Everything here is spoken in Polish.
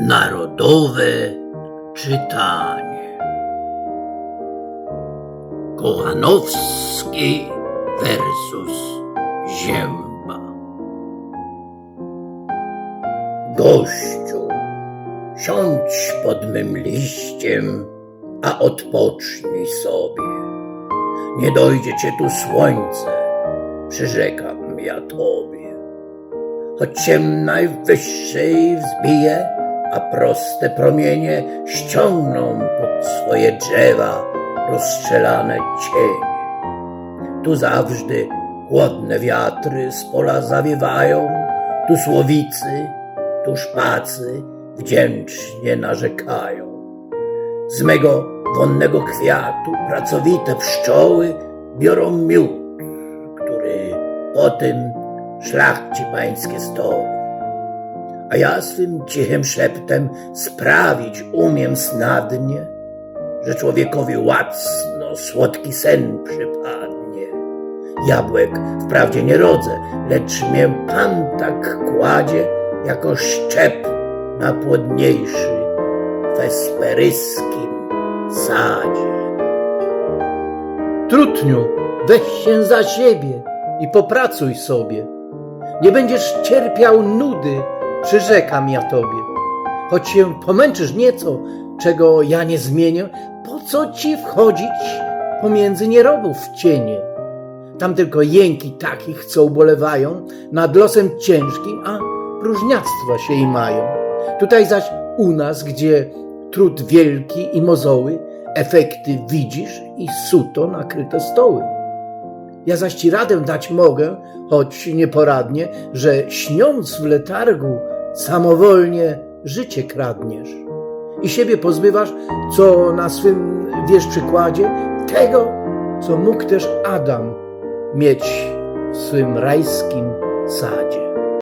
Narodowe czytanie. Kochanowski versus Zięba. Gościu, siądź pod mym liściem, a odpocznij sobie. Nie dojdzie cię tu słońce, przyrzekam ja tobie choć ciem najwyższej wzbije, a proste promienie ściągną pod swoje drzewa rozstrzelane cienie. Tu zawsze chłodne wiatry z pola zawiewają, tu słowicy, tu szpacy wdzięcznie narzekają. Z mego wonnego kwiatu pracowite pszczoły biorą miód, który po tym szlachci pańskie stoły. A ja swym cichym szeptem sprawić umiem snadnie, że człowiekowi łacno słodki sen przypadnie. Jabłek wprawdzie nie rodzę, lecz mnie Pan tak kładzie, jako szczep na płodniejszy wesperyskim sadzie. Trutniu, weź się za siebie i popracuj sobie. Nie będziesz cierpiał nudy, przyrzekam ja tobie. Choć się pomęczysz nieco, czego ja nie zmienię, po co ci wchodzić pomiędzy nierobów w cienie? Tam tylko jęki takich, co ubolewają nad losem ciężkim, a próżniactwa się i mają. Tutaj zaś u nas, gdzie trud wielki i mozoły, efekty widzisz i suto nakryte stoły. Ja zaś ci radę dać mogę, choć nieporadnie, że śniąc w letargu samowolnie życie kradniesz i siebie pozbywasz, co na swym wiesz przykładzie, tego, co mógł też Adam mieć w swym rajskim sadzie.